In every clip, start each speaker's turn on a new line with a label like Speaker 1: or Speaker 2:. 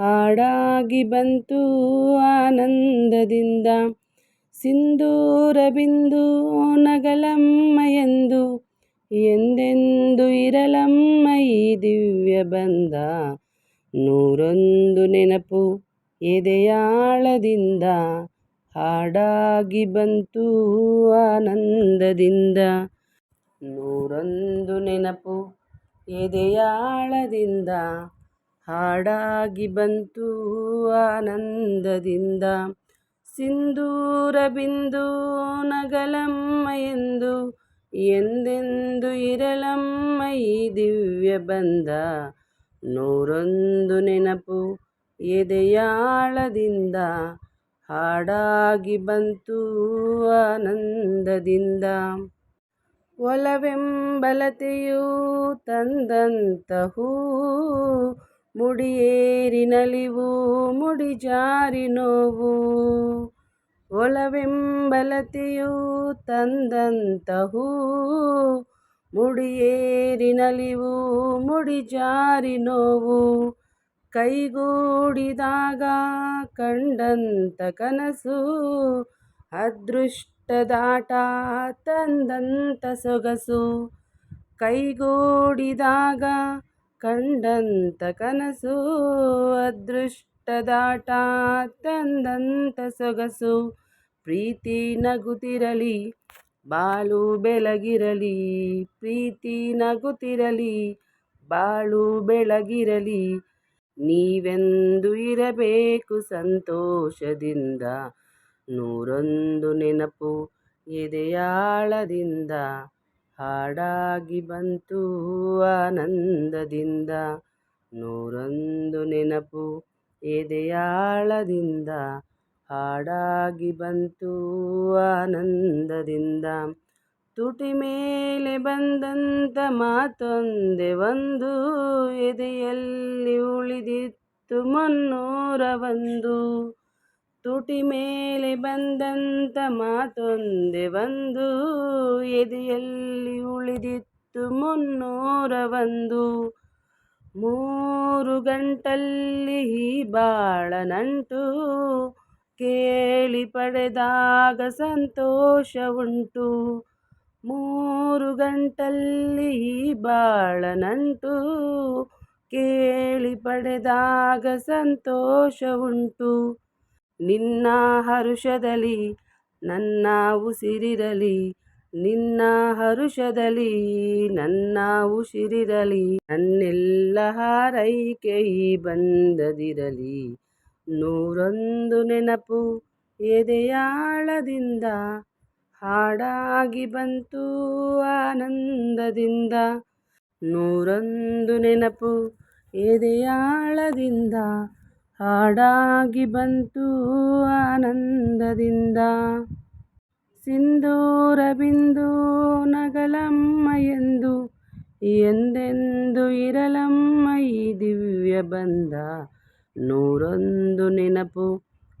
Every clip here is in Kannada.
Speaker 1: ಹಾಡಾಗಿ ಬಂತು ಆನಂದದಿಂದ. ಸಿಂಧೂರ ಬಿಂದು ನಗಲಮ್ಮ ಎಂದು, ಎಂದೆಂದು ಇರಲಮ್ಮ ಈ ದಿವ್ಯ ಬಂದ. ನೂರೊಂದು ನೆನಪು ಎದೆಯಾಳದಿಂದ, ಹಾಡಾಗಿ ಬಂತು ಆನಂದದಿಂದ. ನೂರೊಂದು ನೆನಪು ಎದೆಯಾಳದಿಂದ ಹಾಡಾಗಿ ಬಂತು ಆನಂದದಿಂದ. ಸಿಂಧೂರ ಬಿಂದು ನಗಲಮ್ಮ ಎಂದು ಎಂದೆಂದು ಇರಲಮ್ಮ ಈ ದಿವ್ಯ ಬಂದ. ನೂರೊಂದು ನೆನಪು ಎದೆಯಾಳದಿಂದ ಹಾಡಾಗಿ ಬಂತು ಆನಂದದಿಂದ. ಒಲವೆಂಬಲತೆಯೂ ತಂದಂತಹೂ ಮುಡಿಯೇರಿ ನಲಿವು ಮುಡಿಜಾರಿ ನೋವು. ಒಲವೆಂಬಲತೆಯು ತಂದಂತಹೂ, ಮುಡಿಯೇರಿ ನಲಿವು ಮುಡಿಜಾರಿ ನೋವು. ಕೈಗೂಡಿದಾಗ ಕಂಡಂತ ಕನಸು ಅದೃಷ್ಟದಾಟ ತಂದಂತ ಸೊಗಸು. ಕೈಗೂಡಿದಾಗ ಕಂಡಂತ ಕನಸು ಅದೃಷ್ಟದಾಟ ತಂದಂತ ಸೊಗಸು. ಪ್ರೀತಿ ನಗುತ್ತಿರಲಿ, ಬಾಳು ಬೆಳಗಿರಲಿ, ಪ್ರೀತಿ ನಗುತ್ತಿರಲಿ, ಬಾಳು ಬೆಳಗಿರಲಿ. ನೀವೆಂದು ಇರಬೇಕು ಸಂತೋಷದಿಂದ, ನೂರೊಂದು ನೆನಪು ಎದೆಯಾಳದಿಂದ. ಹಾಡಾಗಿ ಬಂತು ಆನಂದದಿಂದ. ನೂರೊಂದು ನೆನಪು ಎದೆಯಾಳದಿಂದ. ಹಾಡಾಗಿ ಬಂತು ಆನಂದದಿಂದ. ತುಟಿ ಮೇಲೆ ಬಂದಂತ ಮಾತೊಂದೆ ಒಂದು, ಎದೆಯಲ್ಲಿ ಉಳಿದಿತ್ತು ಮುನ್ನೂರ ಒಂದು. ತುಟಿ ಮೇಲೆ ಬಂದಂತ ಮಾತೊಂದೆ ಬಂದು, ಎದೆಯಲ್ಲಿ ಉಳಿದಿತ್ತು ಮುನ್ನೂರ ಒಂದು. ಮೂರು ಗಂಟಲ್ಲಿ ಬಾಳ ನಂಟು ಕೇಳಿ ಪಡೆದಾಗ ಸಂತೋಷ ಉಂಟು. ಮೂರು ಗಂಟಲ್ಲಿ ಬಾಳ ನಂಟು ಕೇಳಿ ಪಡೆದಾಗ ಸಂತೋಷ ಉಂಟು. ನಿನ್ನ ಹರುಷದಲ್ಲಿ ನನ್ನ ಉಸಿರಿರಲಿ, ನಿನ್ನ ಹರುಷದಲ್ಲಿ ನನ್ನ ಉಸಿರಿರಲಿ, ನನ್ನೆಲ್ಲ ಹಾರೈಕೆ ಬಂದದಿರಲಿ. ನೂರೊಂದು ನೆನಪು ಎದೆಯಾಳದಿಂದ, ಹಾಡಾಗಿ ಬಂತು ಆನಂದದಿಂದ. ನೂರೊಂದು ನೆನಪು ಎದೆಯಾಳದಿಂದ ಹಾಡಾಗಿ ಬಂತು ಆನಂದದಿಂದ. ಸಿಂಧೂರ ಬಿಂದು ನಗಲಮ್ಮ ಎಂದು ಎಂದೆಂದು ಇರಲಮ್ಮ ಈ ದಿವ್ಯ ಬಂದ ನೂರೊಂದು ನೆನಪು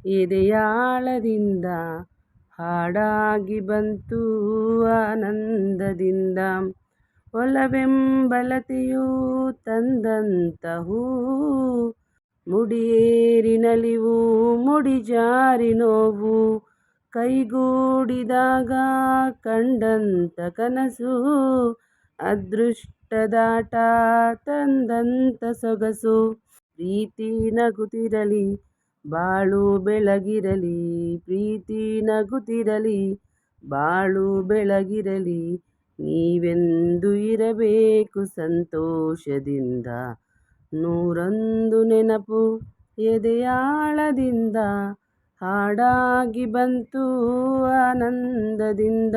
Speaker 1: ಎದೆಯಾಳದಿಂದ ಹಾಡಾಗಿ ಬಂತು ಆನಂದದಿಂದ. ಒಲವೆಂಬಲತೆಯೂ ತಂದಂತಹೂ ಮುಡಿಯೇರಿ ನಲಿವು ಮುಡಿಜಾರಿ ನೋವು, ಕೈಗೂಡಿದಾಗ ಕಂಡಂತ ಕನಸು, ಅದೃಷ್ಟದಾಟ ತಂದಂತ ಸೊಗಸು. ಪ್ರೀತಿ ನಗುತ್ತಿರಲಿ, ಬಾಳು ಬೆಳಗಿರಲಿ, ಪ್ರೀತಿ ನಗುತ್ತಿರಲಿ, ಬಾಳು ಬೆಳಗಿರಲಿ, ನೀವೆಂದು ಇರಬೇಕು ಸಂತೋಷದಿಂದ. ನೂರೊಂದು ನೆನಪು ಎದೆಯಾಳದಿಂದ ಹಾಡಾಗಿ ಬಂತು ಆನಂದದಿಂದ.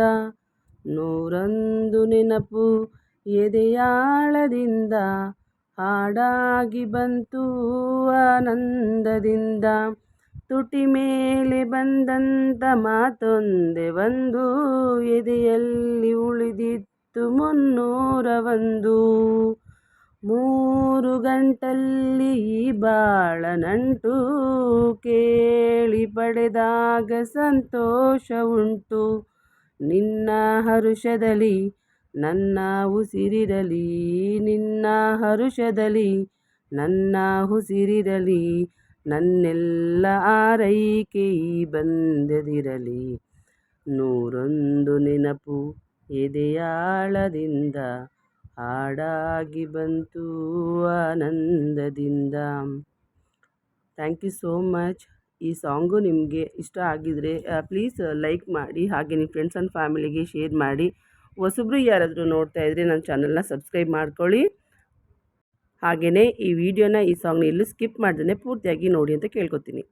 Speaker 1: ನೂರೊಂದು ನೆನಪು ಎದೆಯಾಳದಿಂದ ಹಾಡಾಗಿ ಬಂತು ಆನಂದದಿಂದ. ತುಟಿ ಮೇಲೆ ಬಂದಂತ ಮಾತೊಂದೆ ಒಂದು ಎದೆಯಲ್ಲಿ ಉಳಿದಿತ್ತು ಮುನ್ನೂರ ಒಂದು ಮೂರು ಗಂಟಲ್ಲಿ ಬಾಳನಂಟು ಬಾಳ ನಂಟು ಕೇಳಿ ಪಡೆದಾಗ ಸಂತೋಷ ಉಂಟು. ನಿನ್ನ ಹರುಷದಲ್ಲಿ ನನ್ನ ಉಸಿರಿರಲಿ, ನಿನ್ನ ಹರುಷದಲ್ಲಿ ನನ್ನ ಉಸಿರಿರಲಿ, ನನ್ನೆಲ್ಲ ಆರೈಕೆ ಬಂದದಿರಲಿ. ನೂರೊಂದು ನೆನಪು ಎದೆಯಾಳದಿಂದ ಹಾಡಾಗಿ ಬಂತು ಆನಂದದಿಂದ. ಥ್ಯಾಂಕ್ ಯು ಸೋ ಮಚ್ ಈ ಸಾಂಗು ನಿಮಗೆ ಇಷ್ಟ ಆಗಿದರೆ ಪ್ಲೀಸ್ ಲೈಕ್ ಮಾಡಿ, ಹಾಗೆ ನಿಮ್ಮ ಫ್ರೆಂಡ್ಸ್ ಆ್ಯಂಡ್ ಫ್ಯಾಮಿಲಿಗೆ ಶೇರ್ ಮಾಡಿ. ಹೊಸಬ್ರು ಯಾರಾದರೂ ನೋಡ್ತಾ ಇದ್ದರೆ ನನ್ನ ಚಾನಲ್ನ ಸಬ್ಸ್ಕ್ರೈಬ್ ಮಾಡ್ಕೊಳ್ಳಿ. ಹಾಗೆಯೇ ಈ ವಿಡಿಯೋನ ಈ ಸಾಂಗ್ನ ಎಲ್ಲೂ ಸ್ಕಿಪ್ ಮಾಡ್ದೇ ಪೂರ್ತಿಯಾಗಿ ನೋಡಿ ಅಂತ ಕೇಳ್ಕೊತೀನಿ.